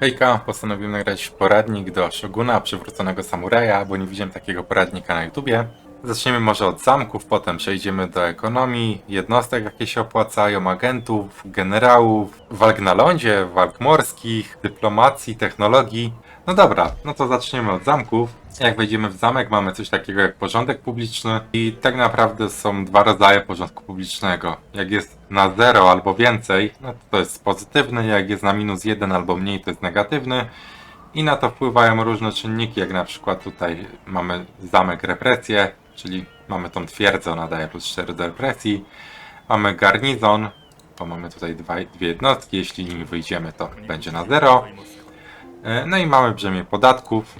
Hejka, postanowiłem nagrać poradnik do Shoguna, przywróconego samuraja, bo nie widziałem takiego poradnika na YouTubie. Zaczniemy może od zamków, potem przejdziemy do ekonomii, jednostek jakie się opłacają, agentów, generałów, walk na lądzie, walk morskich, dyplomacji, technologii. No dobra, no to zaczniemy od zamków. Jak wejdziemy w zamek, mamy coś takiego jak porządek publiczny i tak naprawdę są dwa rodzaje porządku publicznego. Jak jest na 0 albo więcej, no to, to jest pozytywny, jak jest na minus 1 albo mniej, to jest negatywny. I na to wpływają różne czynniki, jak na przykład tutaj mamy zamek represję, czyli mamy tą twierdzę, ona daje plus 4 do represji. Mamy garnizon, to mamy tutaj dwa, dwie jednostki, jeśli nimi wyjdziemy to będzie na 0. E, No i mamy brzemię podatków,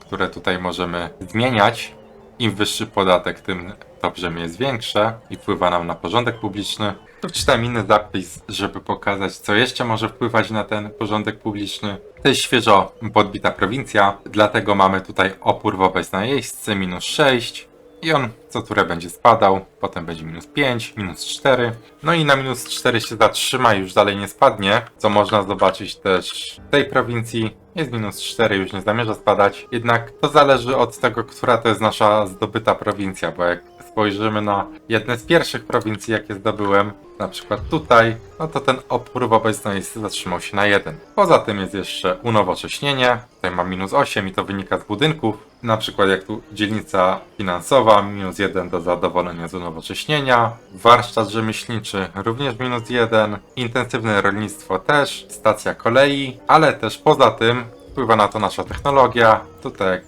które tutaj możemy zmieniać. Im wyższy podatek, tym to brzemię jest większe i wpływa nam na porządek publiczny. Tu wczytałem inny zapis, żeby pokazać, co jeszcze może wpływać na ten porządek publiczny. To jest świeżo podbita prowincja, dlatego mamy tutaj opór wobec najeźdźcy minus 6 i on co turę będzie spadał, potem będzie minus 5, minus 4. No i na minus 4 się zatrzyma i już dalej nie spadnie, co można zobaczyć też w tej prowincji. Jest minus 4, już nie zamierza spadać, jednak to zależy od tego, która to jest nasza zdobyta prowincja, bo jak spojrzymy na jedne z pierwszych prowincji, jakie zdobyłem, na przykład tutaj, no to ten opór wobec najeźdźcy zatrzymał się na 1. Poza tym jest jeszcze unowocześnienie, tutaj mam minus 8 i to wynika z budynków, na przykład jak tu dzielnica finansowa, minus 1 do zadowolenia z unowocześnienia, warsztat rzemieślniczy również minus 1, intensywne rolnictwo też, stacja kolei, ale też poza tym wpływa na to nasza technologia, tutaj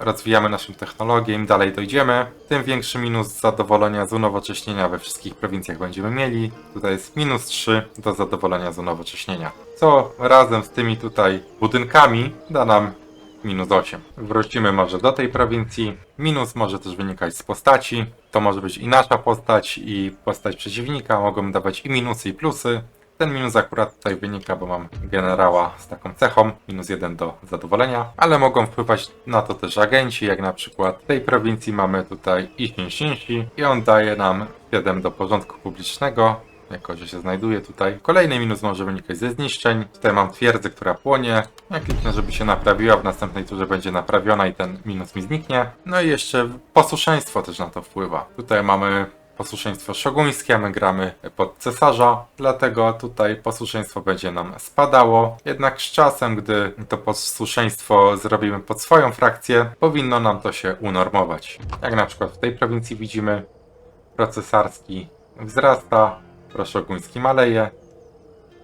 rozwijamy naszą technologię, im dalej dojdziemy, tym większy minus zadowolenia z unowocześnienia we wszystkich prowincjach będziemy mieli. Tutaj jest minus 3 do zadowolenia z unowocześnienia. Co razem z tymi tutaj budynkami da nam minus 8. Wrócimy może do tej prowincji. Minus może też wynikać z postaci. To może być i nasza postać, i postać przeciwnika. Mogą dawać i minusy, i plusy. Ten minus akurat tutaj wynika, bo mam generała z taką cechą, minus jeden do zadowolenia, ale mogą wpływać na to też agenci, jak na przykład w tej prowincji mamy tutaj Ishin Shinshi i on daje nam 7 do porządku publicznego, jako że się znajduje tutaj. Kolejny minus może wynikać ze zniszczeń. Tutaj mam twierdzę, która płonie. Ja kliknę, żeby się naprawiła, w następnej turze będzie naprawiona i ten minus mi zniknie. No i jeszcze posłuszeństwo też na to wpływa. Tutaj mamy posłuszeństwo szoguńskie, a my gramy pod cesarza, dlatego tutaj posłuszeństwo będzie nam spadało. Jednak z czasem, gdy to posłuszeństwo zrobimy pod swoją frakcję, powinno nam to się unormować. Jak na przykład w tej prowincji widzimy, procesarski wzrasta, proszoguński maleje,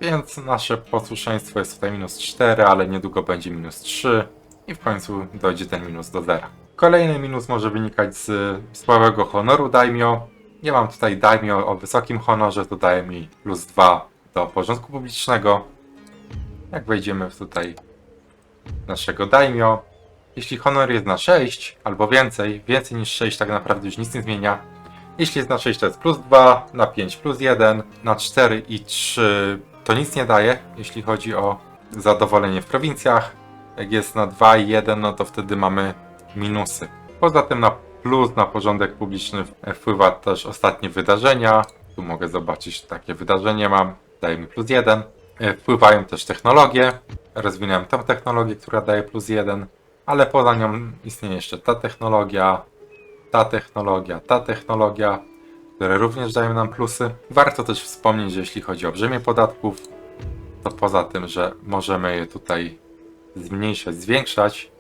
więc nasze posłuszeństwo jest tutaj minus 4, ale niedługo będzie minus 3 i w końcu dojdzie ten minus do zera. Kolejny minus może wynikać z słabego honoru daimyo. Ja mam tutaj daimyo o wysokim honorze, to daje mi plus 2 do porządku publicznego. Jak wejdziemy w tutaj naszego daimyo, jeśli honor jest na 6 albo więcej, więcej niż 6 tak naprawdę już nic nie zmienia. Jeśli jest na 6 to jest plus 2, na 5 plus 1, na 4 i 3 to nic nie daje, jeśli chodzi o zadowolenie w prowincjach. Jak jest na 2 i 1, no to wtedy mamy minusy. Poza tym na plus, na porządek publiczny wpływa też ostatnie wydarzenia. Tu mogę zobaczyć, takie wydarzenie mam, daje mi plus 1. Wpływają też technologie. Rozwinąłem tą technologię, która daje plus 1, ale poza nią istnieje jeszcze ta technologia, ta technologia, ta technologia, które również dają nam plusy. Warto też wspomnieć, że jeśli chodzi o brzemię podatków, to poza tym, że możemy je tutaj zmniejszać, zwiększać,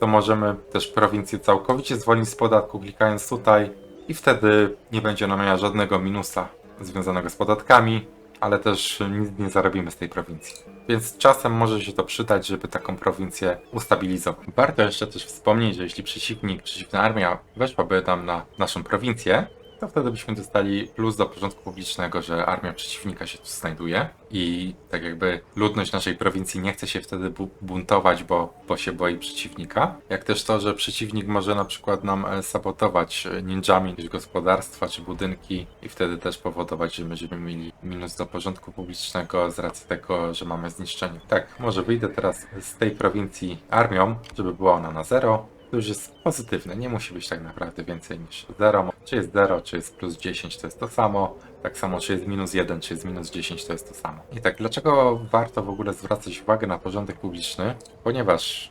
to możemy też prowincję całkowicie zwolnić z podatku, klikając tutaj i wtedy nie będzie ona miała żadnego minusa związanego z podatkami, ale też nic nie zarobimy z tej prowincji. Więc czasem może się to przydać, żeby taką prowincję ustabilizować. Warto jeszcze też wspomnieć, że jeśli przeciwnik, przeciwna armia weszłaby tam na naszą prowincję, to wtedy byśmy dostali plus do porządku publicznego, że armia przeciwnika się tu znajduje i tak jakby ludność naszej prowincji nie chce się wtedy bu- buntować, bo, bo się boi przeciwnika. Jak też to, że przeciwnik może na przykład nam e, sabotować e, ninjami jakieś gospodarstwa czy budynki i wtedy też powodować, że będziemy mieli minus do porządku publicznego z racji tego, że mamy zniszczenie. Tak, może wyjdę teraz z tej prowincji armią, żeby była ona na zero. To już jest pozytywne, nie musi być tak naprawdę więcej niż 0. Czy jest 0, czy jest plus 10, to jest to samo. Tak samo, czy jest minus 1, czy jest minus 10, to jest to samo. I tak, dlaczego warto w ogóle zwracać uwagę na porządek publiczny? Ponieważ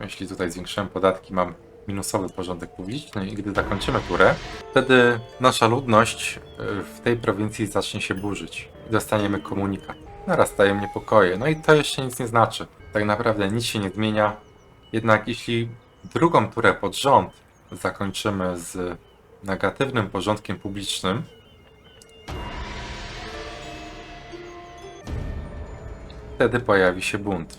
jeśli tutaj zwiększyłem podatki, mam minusowy porządek publiczny i gdy zakończymy turę, wtedy nasza ludność y, w tej prowincji zacznie się burzyć i dostaniemy komunikat. Narastają niepokoje, no i to jeszcze nic nie znaczy. Tak naprawdę nic się nie zmienia, jednak jeśli drugą turę pod rząd zakończymy z negatywnym porządkiem publicznym, wtedy pojawi się bunt.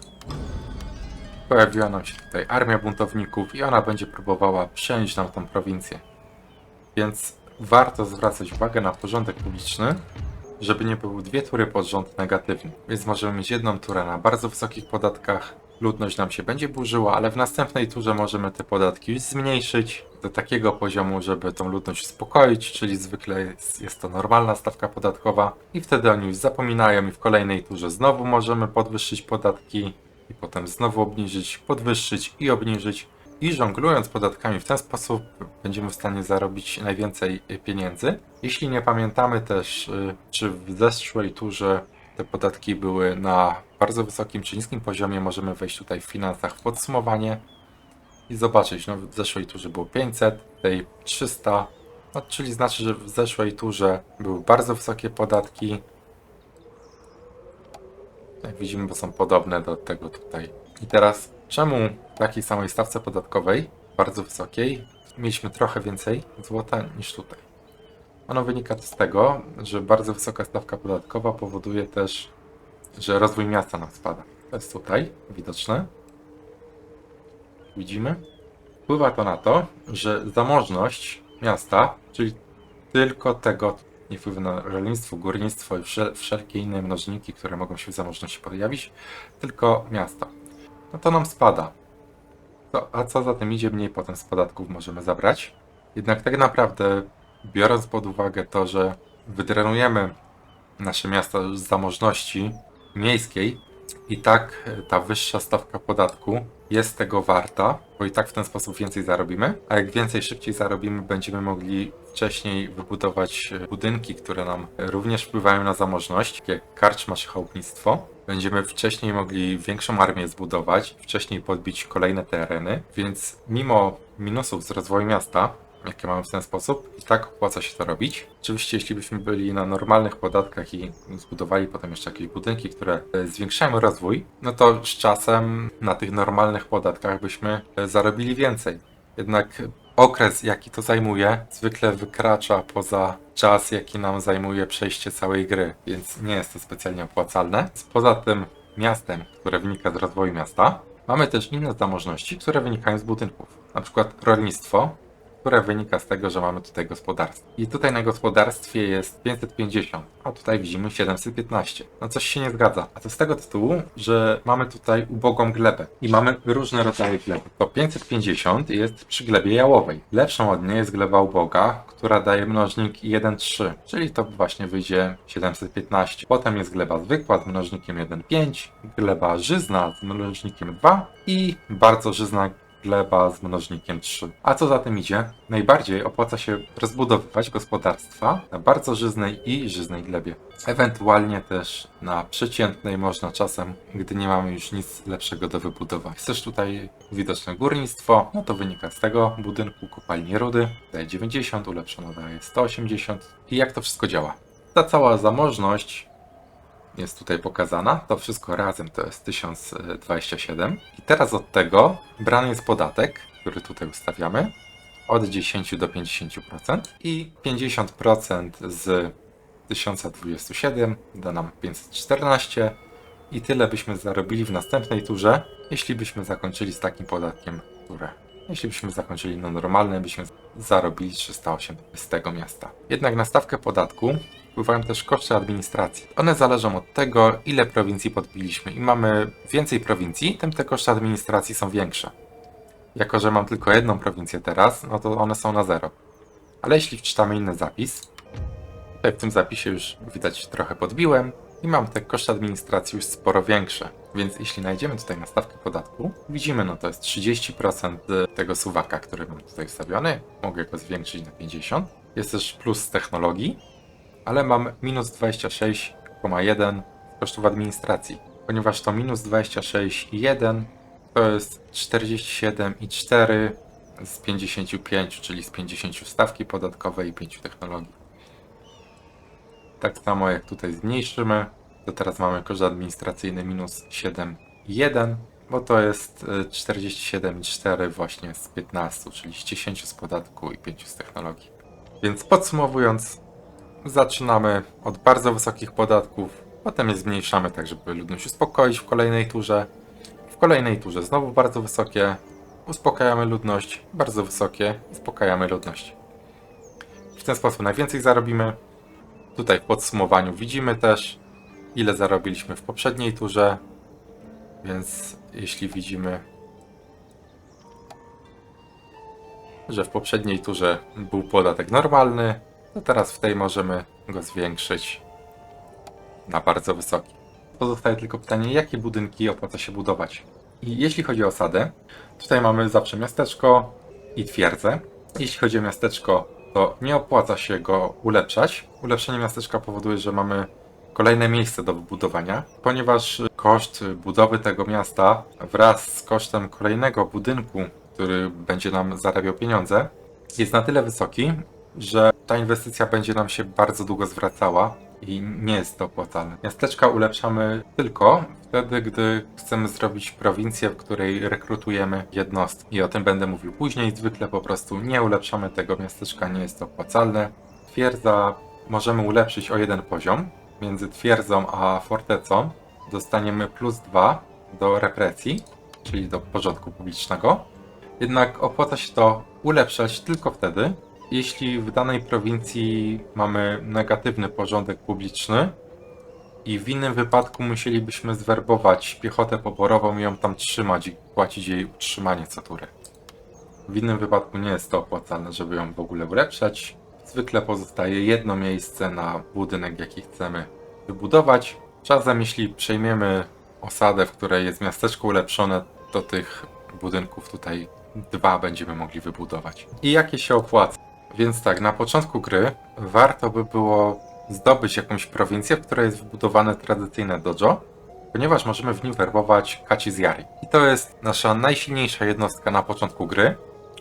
Pojawiła nam się tutaj armia buntowników i ona będzie próbowała przejąć nam tą prowincję. Więc warto zwracać uwagę na porządek publiczny, żeby nie były dwie tury pod rząd negatywny. Więc możemy mieć jedną turę na bardzo wysokich podatkach, ludność nam się będzie burzyła, ale w następnej turze możemy te podatki już zmniejszyć do takiego poziomu, żeby tą ludność uspokoić, czyli zwykle jest, jest to normalna stawka podatkowa i wtedy oni już zapominają i w kolejnej turze znowu możemy podwyższyć podatki i potem znowu obniżyć, podwyższyć i obniżyć. I żonglując podatkami w ten sposób będziemy w stanie zarobić najwięcej pieniędzy. Jeśli nie pamiętamy też, y, czy w zeszłej turze te podatki były na bardzo wysokim czy niskim poziomie, możemy wejść tutaj w finansach w podsumowanie i zobaczyć. No, w zeszłej turze było 500, w tej 300, no, czyli znaczy, że w zeszłej turze były bardzo wysokie podatki. Jak widzimy, bo są podobne do tego tutaj. I teraz, czemu w takiej samej stawce podatkowej, bardzo wysokiej, mieliśmy trochę więcej złota niż tutaj? Ono wynika z tego, że bardzo wysoka stawka podatkowa powoduje też, że rozwój miasta nam spada. To jest tutaj widoczne. Widzimy? Wpływa to na to, że zamożność miasta, czyli tylko tego, nie wpływa na rolnictwo, górnictwo i wszel wszelkie inne mnożniki, które mogą się w zamożności pojawić, tylko miasta. No to nam spada. To, a co za tym idzie, mniej potem z podatków możemy zabrać. Jednak tak naprawdę, biorąc pod uwagę to, że wydrenujemy nasze miasta z zamożności miejskiej, i tak e, ta wyższa stawka podatku jest tego warta, bo i tak w ten sposób więcej zarobimy, a jak więcej szybciej zarobimy, będziemy mogli wcześniej wybudować e, budynki, które nam również wpływają na zamożność, jak karczma czy chałupnictwo. Będziemy wcześniej mogli większą armię zbudować, wcześniej podbić kolejne tereny, więc mimo minusów z rozwoju miasta, jakie mamy w ten sposób, i tak opłaca się to robić. Oczywiście, jeśli byśmy byli na normalnych podatkach i zbudowali potem jeszcze jakieś budynki, które e, zwiększają rozwój, no to z czasem na tych normalnych podatkach byśmy e, zarobili więcej. Jednak okres, jaki to zajmuje, zwykle wykracza poza czas, jaki nam zajmuje przejście całej gry, więc nie jest to specjalnie opłacalne. Poza tym miastem, które wynika z rozwoju miasta, mamy też inne zamożności, które wynikają z budynków. Na przykład rolnictwo, które wynika z tego, że mamy tutaj gospodarstwo. I tutaj na gospodarstwie jest 550, a tutaj widzimy 715. No coś się nie zgadza. A to z tego tytułu, że mamy tutaj ubogą glebę i mamy różne rodzaje gleby. To 550 jest przy glebie jałowej. Lepszą od niej jest gleba uboga, która daje mnożnik 1,3, czyli to właśnie wyjdzie 715. Potem jest gleba zwykła z mnożnikiem 1,5, gleba żyzna z mnożnikiem 2 i bardzo żyzna gleba z mnożnikiem 3. A co za tym idzie? Najbardziej opłaca się rozbudowywać gospodarstwa na bardzo żyznej i żyznej glebie. Ewentualnie też na przeciętnej można czasem, gdy nie mamy już nic lepszego do wybudowania. Chcesz tutaj widoczne górnictwo, no to wynika z tego budynku kopalni rudy, daje 90, ulepszona daje 180. I jak to wszystko działa? Ta cała zamożność jest tutaj pokazana. To wszystko razem to jest 1027. I teraz od tego brany jest podatek, który tutaj ustawiamy, od 10 do 50% i 50% z 1027 da nam 514 i tyle byśmy zarobili w następnej turze, jeśli byśmy zakończyli z takim podatkiem turę. Jeśli byśmy zakończyli na normalne, byśmy zarobili 308 z tego miasta. Jednak na stawkę podatku wpływają też koszty administracji. One zależą od tego, ile prowincji podbiliśmy. Im mamy więcej prowincji, tym te koszty administracji są większe. Jako, że mam tylko jedną prowincję teraz, no to one są na zero. Ale jeśli wczytamy inny zapis, tutaj w tym zapisie już widać trochę podbiłem i mam te koszty administracji już sporo większe. Więc jeśli najdziemy tutaj na stawkę podatku, widzimy, no to jest 30% tego suwaka, który mam tutaj wstawiony. Mogę go zwiększyć na 50%. Jest też plus z technologii, ale mam minus 26,1 kosztów administracji. Ponieważ to minus 26,1 to jest 47,4 z 55, czyli z 50 stawki podatkowej i 5 technologii. Tak samo jak tutaj zmniejszymy, to teraz mamy koszt administracyjny minus 7,1, bo to jest y, 47,4 właśnie z 15, czyli z 10 z podatku i 5 z technologii. Więc podsumowując, zaczynamy od bardzo wysokich podatków, potem je zmniejszamy tak, żeby ludność uspokoić w kolejnej turze. W kolejnej turze znowu bardzo wysokie, uspokajamy ludność, bardzo wysokie, uspokajamy ludność. W ten sposób najwięcej zarobimy. Tutaj w podsumowaniu widzimy też, ile zarobiliśmy w poprzedniej turze, więc jeśli widzimy, że w poprzedniej turze był podatek normalny, to teraz w tej możemy go zwiększyć na bardzo wysoki. Pozostaje tylko pytanie, jakie budynki opłaca się budować. I jeśli chodzi o osadę, tutaj mamy zawsze miasteczko i twierdzę. Jeśli chodzi o miasteczko, to nie opłaca się go ulepszać. Ulepszenie miasteczka powoduje, że mamy kolejne miejsce do wybudowania, ponieważ koszt budowy tego miasta wraz z kosztem kolejnego budynku, który będzie nam zarabiał pieniądze, jest na tyle wysoki, że ta inwestycja będzie nam się bardzo długo zwracała i nie jest to opłacalne. Miasteczka ulepszamy tylko wtedy, gdy chcemy zrobić prowincję, w której rekrutujemy jednostki. I o tym będę mówił później. Zwykle po prostu nie ulepszamy tego miasteczka, nie jest to opłacalne. Twierdza możemy ulepszyć o jeden poziom. Między twierdzą a fortecą dostaniemy plus 2 do represji, czyli do porządku publicznego. Jednak opłaca się to ulepszać tylko wtedy, jeśli w danej prowincji mamy negatywny porządek publiczny i w innym wypadku musielibyśmy zwerbować piechotę poborową i ją tam trzymać i płacić jej utrzymanie co turę. W innym wypadku nie jest to opłacalne, żeby ją w ogóle ulepszać. Zwykle pozostaje jedno miejsce na budynek, jaki chcemy wybudować. Czasem, jeśli przejmiemy osadę, w której jest miasteczko ulepszone, to tych budynków tutaj dwa będziemy mogli wybudować. I jakie się opłaca? Więc tak, na początku gry warto by było zdobyć jakąś prowincję, w której jest wybudowane tradycyjne dojo, ponieważ możemy w nim werbować Kaci z. I to jest nasza najsilniejsza jednostka na początku gry,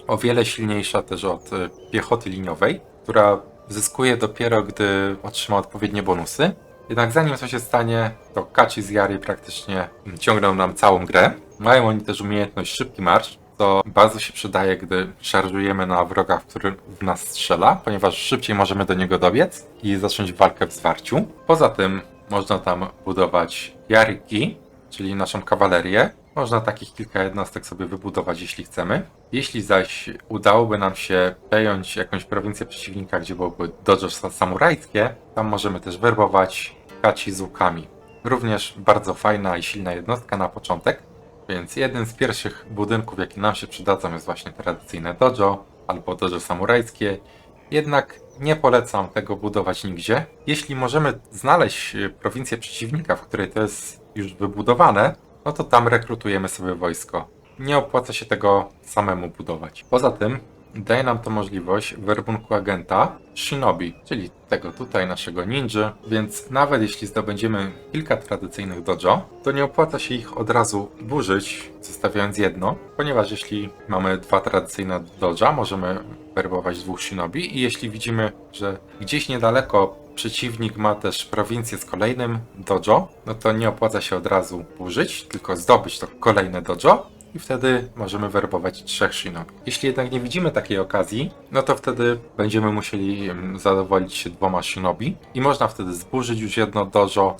o wiele silniejsza też od y, piechoty liniowej, która zyskuje dopiero, gdy otrzyma odpowiednie bonusy. Jednak zanim to się stanie, to Kaci z praktycznie ciągną nam całą grę. Mają oni też umiejętność szybki marsz, to bardzo się przydaje, gdy szarżujemy na wroga, w który w nas strzela, ponieważ szybciej możemy do niego dobiec i zacząć walkę w zwarciu. Poza tym można tam budować Yariki, czyli naszą kawalerię. Można takich kilka jednostek sobie wybudować, jeśli chcemy. Jeśli zaś udałoby nam się przejąć jakąś prowincję przeciwnika, gdzie byłoby dojo sa- samurajskie, tam możemy też werbować kaci z łukami. Również bardzo fajna i silna jednostka na początek. Więc jeden z pierwszych budynków, jakie nam się przydadzą, jest właśnie tradycyjne dojo albo dojo samurajskie. Jednak nie polecam tego budować nigdzie. Jeśli możemy znaleźć e, prowincję przeciwnika, w której to jest już wybudowane, no to tam rekrutujemy sobie wojsko. Nie opłaca się tego samemu budować. Poza tym daje nam to możliwość werbunku agenta Shinobi, czyli tego tutaj naszego ninja, więc nawet jeśli zdobędziemy kilka tradycyjnych dojo, to nie opłaca się ich od razu burzyć, zostawiając jedno, ponieważ jeśli mamy dwa tradycyjne dojo, możemy werbować dwóch shinobi i jeśli widzimy, że gdzieś niedaleko przeciwnik ma też prowincję z kolejnym dojo, no to nie opłaca się od razu burzyć, tylko zdobyć to kolejne dojo i wtedy możemy werbować trzech shinobi. Jeśli jednak nie widzimy takiej okazji, no to wtedy będziemy musieli zadowolić się dwoma shinobi i można wtedy zburzyć już jedno dojo,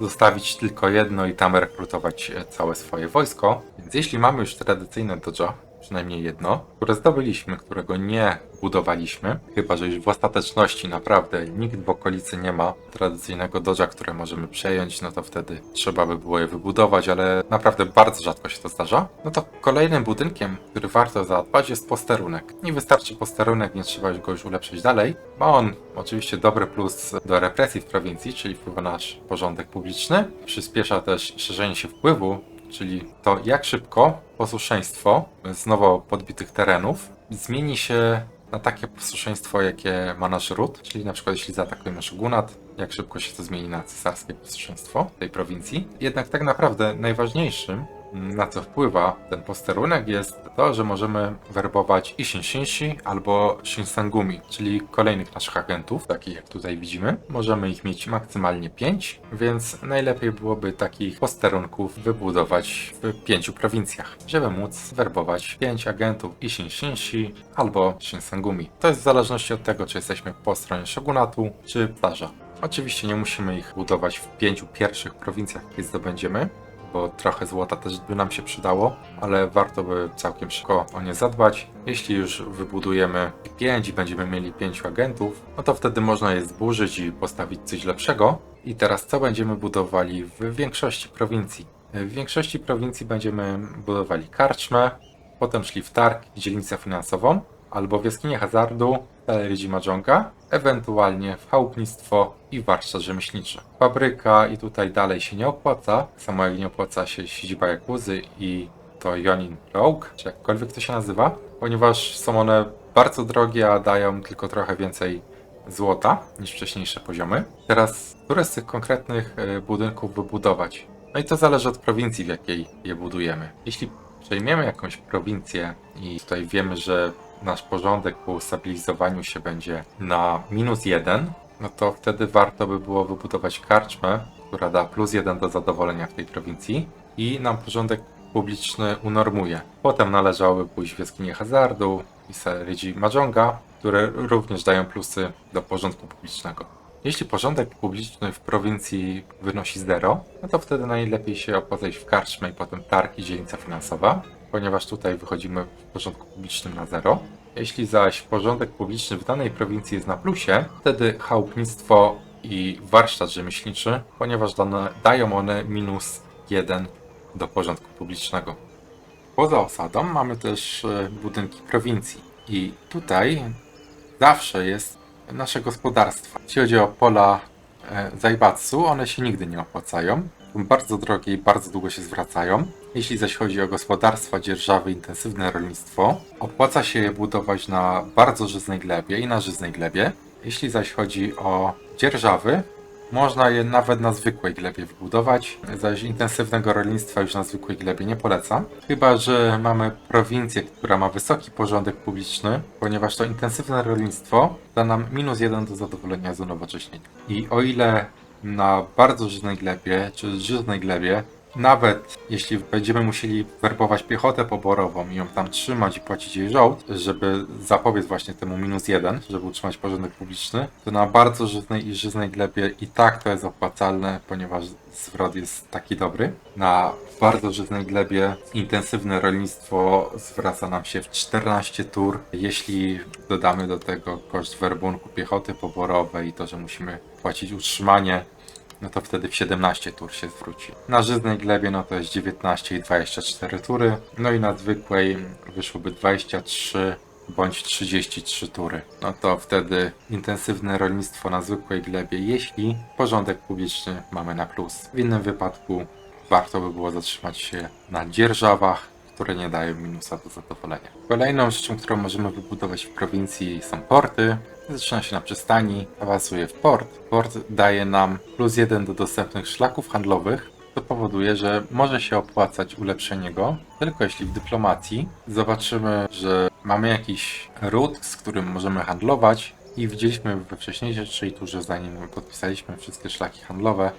zostawić tylko jedno i tam rekrutować e, całe swoje wojsko. Więc jeśli mamy już tradycyjne dojo, przynajmniej jedno, które zdobyliśmy, którego nie budowaliśmy, chyba że już w ostateczności naprawdę nikt w okolicy nie ma tradycyjnego dodża, które możemy przejąć, no to wtedy trzeba by było je wybudować, ale naprawdę bardzo rzadko się to zdarza. No to kolejnym budynkiem, który warto zadbać jest posterunek. Nie wystarczy posterunek, nie trzeba go już ulepszyć dalej. Ma on oczywiście dobry plus do represji w prowincji, czyli wpływa na nasz porządek publiczny. Przyspiesza też szerzenie się wpływu, czyli to jak szybko posłuszeństwo z nowo podbitych terenów zmieni się na takie posłuszeństwo, jakie ma nasz ród, czyli na przykład jeśli zaatakujemy Shogunat, jak szybko się to zmieni na cesarskie posłuszeństwo tej prowincji. Jednak tak naprawdę najważniejszym, na co wpływa ten posterunek jest to, że możemy werbować i Shinshinshi albo Shinsengumi, czyli kolejnych naszych agentów, takich jak tutaj widzimy. Możemy ich mieć maksymalnie 5, więc najlepiej byłoby takich posterunków wybudować w pięciu prowincjach, żeby móc werbować 5 agentów i Shinshinshi albo Shinsengumi. To jest w zależności od tego, czy jesteśmy po stronie Shogunatu, czy plaża. Oczywiście nie musimy ich budować w pięciu pierwszych prowincjach, jakie zdobędziemy, bo trochę złota też by nam się przydało, ale warto by całkiem szybko o nie zadbać. Jeśli już wybudujemy 5 i będziemy mieli 5 agentów, no to wtedy można je zburzyć i postawić coś lepszego. I teraz co będziemy budowali w większości prowincji? W większości prowincji będziemy budowali karczmę, potem szli w targ i dzielnicę finansową, albo w jaskinię hazardu, Telerydzi Mahjonga, ewentualnie w chałupnictwo i warsztat rzemieślniczy. Fabryka i tutaj dalej się nie opłaca, samo jak nie opłaca się siedziba Jakuzy i to Jonin Rogue, czy jakkolwiek to się nazywa, ponieważ są one bardzo drogie, a dają tylko trochę więcej złota niż wcześniejsze poziomy. Teraz, które z tych konkretnych e, budynków wybudować? No i to zależy od prowincji, w jakiej je budujemy. Jeśli przejmiemy jakąś prowincję i tutaj wiemy, że nasz porządek po ustabilizowaniu się będzie na minus jeden, no to wtedy warto by było wybudować karczmę, która da plus jeden do zadowolenia w tej prowincji i nam porządek publiczny unormuje. Potem należałoby pójść w jaskinię hazardu i Serydzi Mahjonga, które również dają plusy do porządku publicznego. Jeśli porządek publiczny w prowincji wynosi 0, no to wtedy najlepiej się opłaca iść w karczmę i potem targ i dzielnica finansowa, ponieważ tutaj wychodzimy w porządku publicznym na 0. Jeśli zaś porządek publiczny w danej prowincji jest na plusie, wtedy chałupnictwo i warsztat rzemieślniczy, ponieważ dane, dają one minus 1 do porządku publicznego. Poza osadą mamy też e, budynki prowincji i tutaj zawsze jest nasze gospodarstwa. Jeśli chodzi o pola e, Zaibatsu, one się nigdy nie opłacają. Bardzo drogie i bardzo długo się zwracają. Jeśli zaś chodzi o gospodarstwa, dzierżawy, intensywne rolnictwo, opłaca się je budować na bardzo żyznej glebie i na żyznej glebie. Jeśli zaś chodzi o dzierżawy, można je nawet na zwykłej glebie wybudować, zaś intensywnego rolnictwa już na zwykłej glebie nie polecam. Chyba, że mamy prowincję, która ma wysoki porządek publiczny, ponieważ to intensywne rolnictwo da nam minus jeden do zadowolenia z unowocześnienia. I o ile na bardzo żyznej glebie, czy żyznej glebie, nawet jeśli będziemy musieli werbować piechotę poborową i ją tam trzymać i płacić jej żołd, żeby zapobiec właśnie temu minus jeden, żeby utrzymać porządek publiczny, to na bardzo żyznej i żyznej glebie i tak to jest opłacalne, ponieważ zwrot jest taki dobry. Na bardzo żyznej glebie intensywne rolnictwo zwraca nam się w 14 tur. Jeśli dodamy do tego koszt werbunku piechoty poborowej i to, że musimy płacić utrzymanie, no to wtedy w 17 tur się zwróci. Na żyznej glebie no to jest 19 i 24 tury, no i na zwykłej wyszłoby 23 bądź 33 tury. No to wtedy intensywne rolnictwo na zwykłej glebie, jeśli porządek publiczny mamy na plus. W innym wypadku warto by było zatrzymać się na dzierżawach, które nie dają minusa do zadowolenia. Kolejną rzeczą, którą możemy wybudować w prowincji są porty. Zaczyna się na przystani, awansuje w port. Port daje nam plus jeden do dostępnych szlaków handlowych, to powoduje, że może się opłacać ulepszenie go, tylko jeśli w dyplomacji zobaczymy, że mamy jakiś ród, z którym możemy handlować i widzieliśmy we wcześniejszej turze, zanim podpisaliśmy wszystkie szlaki handlowe,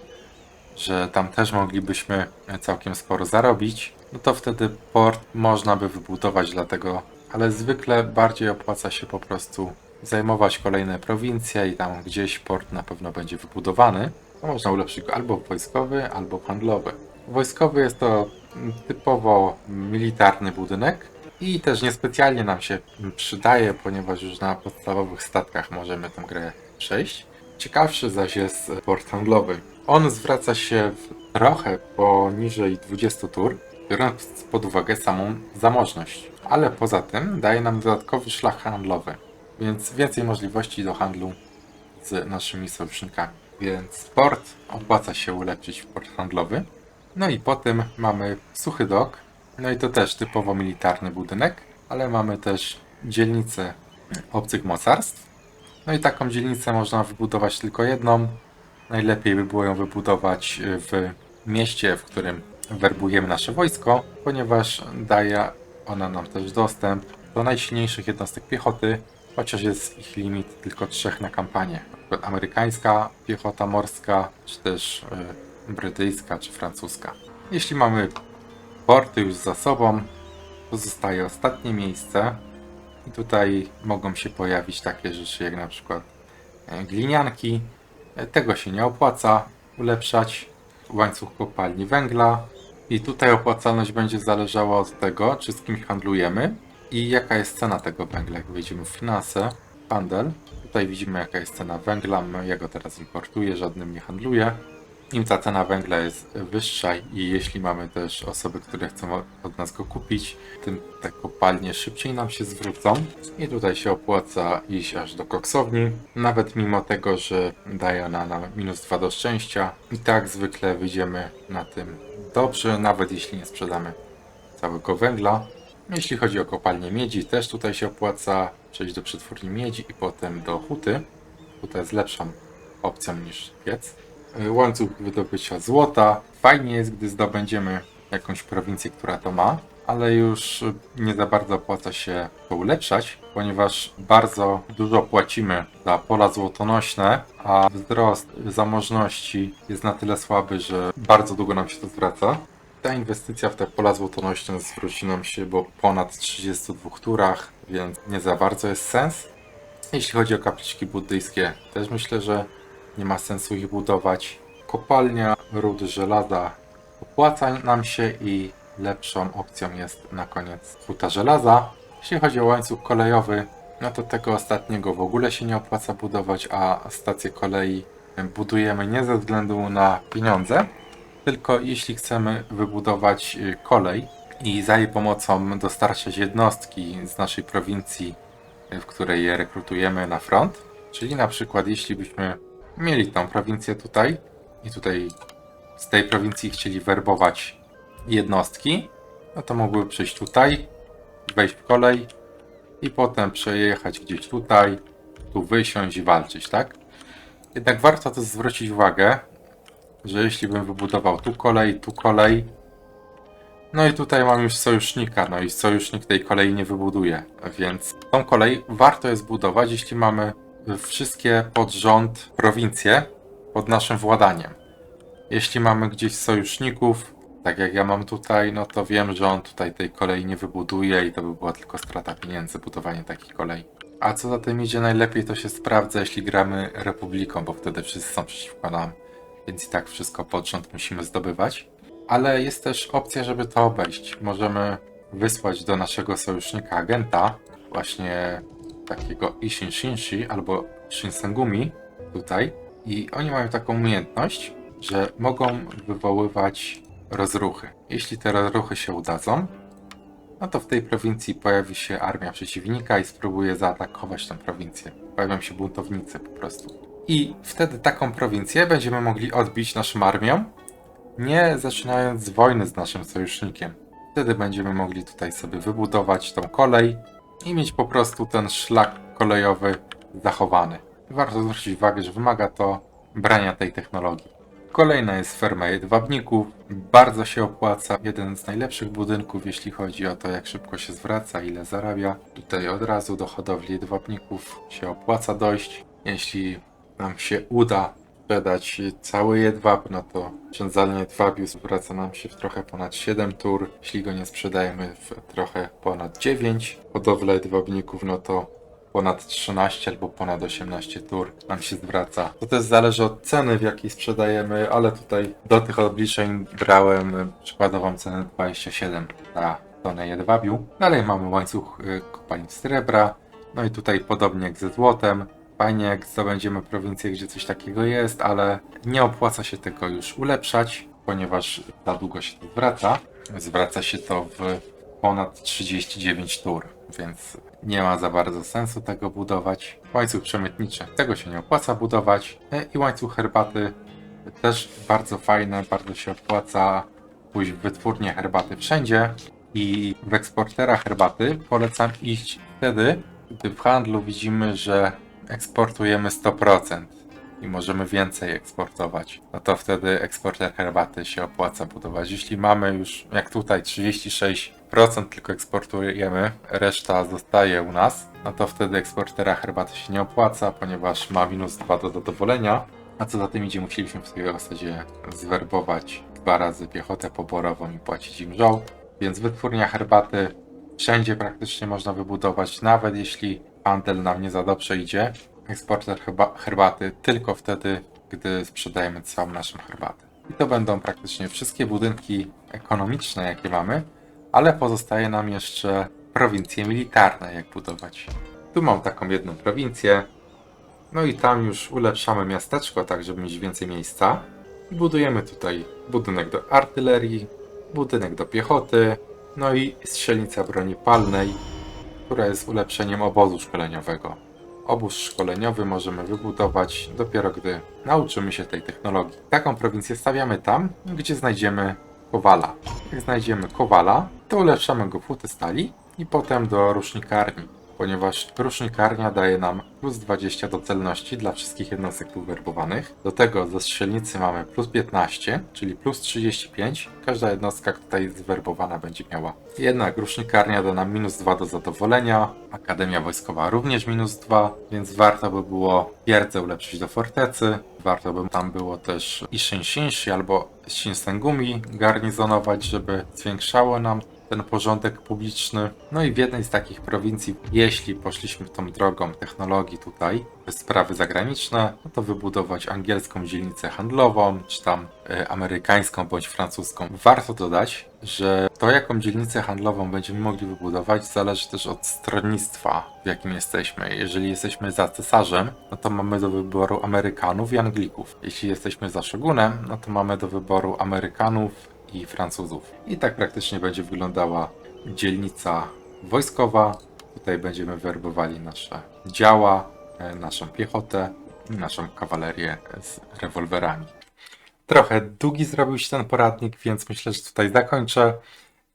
że tam też moglibyśmy całkiem sporo zarobić, no to wtedy port można by wybudować dlatego, ale zwykle bardziej opłaca się po prostu zajmować kolejne prowincje i tam gdzieś port na pewno będzie wybudowany. Można ulepszyć go albo wojskowy, albo handlowy. Wojskowy jest to typowo militarny budynek, I też niespecjalnie nam się przydaje, ponieważ już na podstawowych statkach możemy tę grę przejść. Ciekawszy zaś jest port handlowy. On zwraca się trochę poniżej 20 tur, biorąc pod uwagę samą zamożność. Ale poza tym daje nam dodatkowy szlak handlowy, więc więcej możliwości do handlu z naszymi sojusznikami. Więc port opłaca się ulepszyć w port handlowy. No i potem mamy suchy dok. No i to też typowo militarny budynek, ale mamy też dzielnicę obcych mocarstw. No i taką dzielnicę można wybudować tylko jedną. Najlepiej by było ją wybudować w mieście, w którym werbujemy nasze wojsko, ponieważ daje ona nam też dostęp do najsilniejszych jednostek piechoty, chociaż jest ich limit tylko trzech na kampanię. Amerykańska piechota morska, czy też y, brytyjska, czy francuska. Jeśli mamy porty już za sobą, pozostaje ostatnie miejsce i tutaj mogą się pojawić takie rzeczy jak na przykład e, glinianki. E, Tego się nie opłaca ulepszać. Łańcuch kopalni węgla. I tutaj opłacalność będzie zależała od tego, czy z kimś handlujemy i jaka jest cena tego węgla. Jak wejdziemy w finanse, handel, tutaj widzimy jaka jest cena węgla. Ja go teraz importuję, żadnym nie handluję. Im ta cena węgla jest wyższa i jeśli mamy też osoby, które chcą od nas go kupić, tym te kopalnie szybciej nam się zwrócą. I tutaj się opłaca iść aż do koksowni, nawet mimo tego, że daje ona nam minus 2 do szczęścia. I tak zwykle wyjdziemy na tym dobrze, nawet jeśli nie sprzedamy całego węgla. Jeśli chodzi o kopalnię miedzi, też tutaj się opłaca przejść do przetwórni miedzi i potem do huty. Huta jest lepszą opcją niż piec. Y, Łańcuch wydobycia złota. Fajnie jest, gdy zdobędziemy jakąś prowincję, która to ma, ale już nie za bardzo opłaca się to ulepszać, ponieważ bardzo dużo płacimy za pola złotonośne, a wzrost zamożności jest na tyle słaby, że bardzo długo nam się to zwraca. Ta inwestycja w te pola złotonośne zwróci nam się po ponad 32 turach, więc nie za bardzo jest sens. Jeśli chodzi o kapliczki buddyjskie, też myślę, że nie ma sensu ich budować. Kopalnia rudy żelaza opłaca nam się i lepszą opcją jest na koniec huta żelaza. Jeśli chodzi o łańcuch kolejowy, no to tego ostatniego w ogóle się nie opłaca budować, a stację kolei budujemy nie ze względu na pieniądze, tylko jeśli chcemy wybudować y, kolej i za jej pomocą dostarczać jednostki z naszej prowincji, w której je rekrutujemy na front, czyli na przykład jeśli byśmy mieli tą prowincję tutaj i tutaj z tej prowincji chcieli werbować jednostki, no to mogłyby przyjść tutaj, wejść w kolej i potem przejechać gdzieś tutaj, tu wysiąść i walczyć, tak? Jednak warto też zwrócić uwagę, że jeśli bym wybudował tu kolej, tu kolej, no i tutaj mam już sojusznika, no i sojusznik tej kolei nie wybuduje, więc tą kolej warto jest budować, jeśli mamy wszystkie pod rząd prowincje pod naszym władaniem. Jeśli mamy gdzieś sojuszników, tak jak ja mam tutaj, no to wiem, że on tutaj tej kolei nie wybuduje i to by była tylko strata pieniędzy budowanie takiej kolei. A co za tym idzie, najlepiej to się sprawdza, jeśli gramy Republiką, bo wtedy wszyscy są przeciwko nam, więc i tak wszystko pod rząd musimy zdobywać. Ale jest też opcja, żeby to obejść. Możemy wysłać do naszego sojusznika agenta, właśnie takiego Ishin Shinshi albo Shinsengumi tutaj. I oni mają taką umiejętność, że mogą wywoływać rozruchy. Jeśli te rozruchy się udadzą, no to w tej prowincji pojawi się armia przeciwnika i spróbuje zaatakować tę prowincję. Pojawią się buntownicy po prostu. I wtedy taką prowincję będziemy mogli odbić naszą armią, nie zaczynając wojny z naszym sojusznikiem. Wtedy będziemy mogli tutaj sobie wybudować tą kolej i mieć po prostu ten szlak kolejowy zachowany. Warto zwrócić uwagę, że wymaga to brania tej technologii. Kolejna jest ferma jedwabników. Bardzo się opłaca. Jeden z najlepszych budynków, jeśli chodzi o to, jak szybko się zwraca, ile zarabia. Tutaj od razu do hodowli jedwabników się opłaca dojść. Jeśli nam się uda sprzedać cały jedwab, no to oszczędzalnie jedwabiu zwraca nam się w trochę ponad 7 tur. Jeśli go nie sprzedajemy w trochę ponad 9. Hodowla jedwabników, no to ponad 13 albo ponad 18 tur nam się zwraca. To też zależy od ceny, w jakiej sprzedajemy, ale tutaj do tych obliczeń brałem przykładową cenę 27 za tonę jedwabiu. Dalej mamy łańcuch y, kopalni srebra. No i tutaj podobnie jak ze złotem. Fajnie jak zdobędziemy prowincję, gdzie coś takiego jest, ale nie opłaca się tego już ulepszać, ponieważ za długo się to zwraca. Zwraca się to w ponad 39 tur, więc nie ma za bardzo sensu tego budować. Łańcuch przemytniczy, tego się nie opłaca budować. E, I łańcuch herbaty też bardzo fajne, bardzo się opłaca pójść w wytwórnię herbaty wszędzie. I w eksportera herbaty polecam iść wtedy, gdy w handlu widzimy, że eksportujemy 100% i możemy więcej eksportować, no to wtedy eksporter herbaty się opłaca budować. Jeśli mamy już, jak tutaj, 36% tylko eksportujemy, reszta zostaje u nas, no to wtedy eksportera herbaty się nie opłaca, ponieważ ma minus 2 do zadowolenia. A co za tym idzie, musieliśmy w swojej zasadzie zwerbować dwa razy piechotę poborową i płacić im żoł. Więc wytwórnia herbaty wszędzie praktycznie można wybudować, nawet jeśli handel nam nie za dobrze idzie. Eksporter herba herbaty tylko wtedy, gdy sprzedajemy całą naszą herbatę. I to będą praktycznie wszystkie budynki ekonomiczne, jakie mamy, ale pozostaje nam jeszcze prowincje militarne, jak budować. Tu mam taką jedną prowincję, no i tam już ulepszamy miasteczko, tak żeby mieć więcej miejsca. I budujemy tutaj budynek do artylerii, budynek do piechoty, no i strzelnica broni palnej, która jest ulepszeniem obozu szkoleniowego. Obóz szkoleniowy możemy wybudować dopiero gdy nauczymy się tej technologii. Taką prowincję stawiamy tam, gdzie znajdziemy kowala. Jak znajdziemy kowala, to ulepszamy go w huty stali i potem do rusznikarni, ponieważ rusznikarnia daje nam plus 20 do celności dla wszystkich jednostek werbowanych. Do tego ze strzelnicy mamy plus 15, czyli plus 35. Każda jednostka tutaj zwerbowana będzie miała. Jednak rusznikarnia da nam minus 2 do zadowolenia, Akademia Wojskowa również minus 2, więc warto by było twierdzę ulepszyć do fortecy. Warto by tam było też Ishin Shinshi albo Shinsengumi garnizonować, żeby zwiększało nam ten porządek publiczny. No i w jednej z takich prowincji, jeśli poszliśmy tą drogą technologii tutaj, sprawy zagraniczne, no to wybudować angielską dzielnicę handlową, czy tam y, amerykańską bądź francuską. Warto dodać, że to jaką dzielnicę handlową będziemy mogli wybudować zależy też od stronnictwa, w jakim jesteśmy. Jeżeli jesteśmy za cesarzem, no to mamy do wyboru Amerykanów i Anglików. Jeśli jesteśmy za szogunem, no to mamy do wyboru Amerykanów i Francuzów. I tak praktycznie będzie wyglądała dzielnica wojskowa. Tutaj będziemy werbowali nasze działa, e, naszą piechotę i naszą kawalerię z rewolwerami. Trochę długi zrobił się ten poradnik, więc myślę, że tutaj zakończę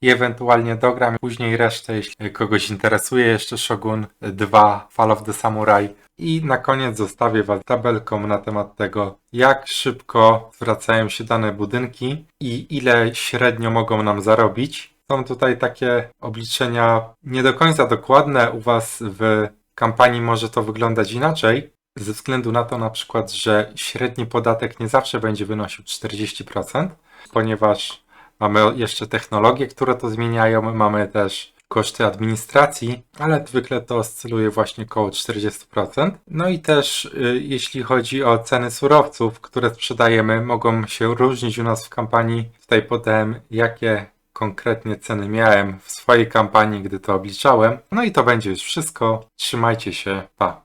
i ewentualnie dogram później resztę, jeśli kogoś interesuje jeszcze Shogun 2 Fall of the Samurai. I na koniec zostawię Was tabelką na temat tego, jak szybko zwracają się dane budynki i ile średnio mogą nam zarobić. Są tutaj takie obliczenia nie do końca dokładne. U Was w kampanii może to wyglądać inaczej, ze względu na to na przykład, że średni podatek nie zawsze będzie wynosił 40%, ponieważ mamy jeszcze technologie, które to zmieniają, mamy też koszty administracji, ale zwykle to oscyluje właśnie około 40%. No i też y, jeśli chodzi o ceny surowców, które sprzedajemy, mogą się różnić u nas w kampanii. Tutaj podałem jakie konkretnie ceny miałem w swojej kampanii, gdy to obliczałem. No i to będzie już wszystko. Trzymajcie się, pa!